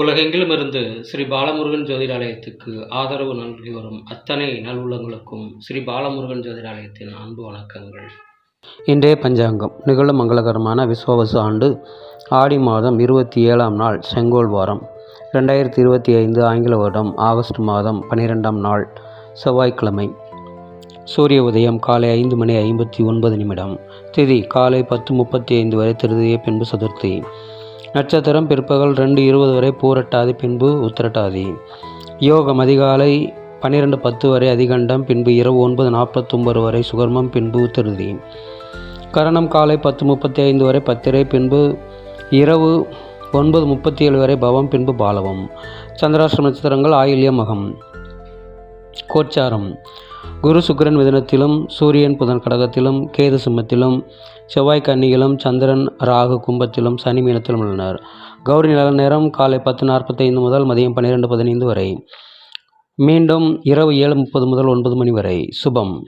உலகெங்கிலும் இருந்து ஸ்ரீ பாலமுருகன் ஜோதிடாலயத்துக்கு ஆதரவு நல்கி வரும் அத்தனை நல்லுள்ளங்களுக்கும் ஸ்ரீ பாலமுருகன் ஜோதிடாலயத்தின் அன்பு வணக்கங்கள். இன்றைய பஞ்சாங்கம் நிகழும் மங்களகரமான விஸ்வாவசு ஆண்டு ஆடி மாதம் இருபத்தி ஏழாம் நாள் செங்கோல் வாரம். ரெண்டாயிரத்தி இருபத்தி ஐந்து ஆங்கில வருடம் ஆகஸ்ட் மாதம் பன்னிரெண்டாம் நாள் செவ்வாய்க்கிழமை. சூரிய உதயம் காலை ஐந்து மணி ஐம்பத்தி ஒன்பது நிமிடம். திதி காலை பத்து முப்பத்தி ஐந்து வரை திருதிய பின்பு சதுர்த்தி. நட்சத்திரம் பிற்பகல் ரெண்டு இருபது வரை பூரட்டாதி பின்பு உத்திரட்டாதி. யோகம் அதிகாலை பன்னிரெண்டு பத்து வரை அதிகண்டம் பின்பு இரவு ஒன்பது நாற்பத்தொம்பது வரை சுகர்மம் பின்பு உத்திருதி. கரணம் காலை பத்து முப்பத்தி ஐந்து வரை பத்திரை பின்பு இரவு ஒன்பது முப்பத்தி ஏழு வரை பவம் பின்பு பாலவம். சந்திராஷ்டிர நட்சத்திரங்கள் ஆயில்யம் மகம். கோச்சாரம். குரு சுக்கரன் மிதனத்திலும் சூரியன் புதன் கடகத்திலும் கேது சிம்மத்திலும் செவ்வாய் கன்னியிலும் சந்திரன் ராகு கும்பத்திலும் சனி மீனத்திலும் உள்ளனர். கௌரி நில நேரம் காலை பத்து நாற்பத்தைந்து முதல் மதியம் பன்னிரெண்டு பதினைந்து வரை. மீண்டும் இரவு ஏழு முப்பது முதல் ஒன்பது மணி வரை. சுபம்.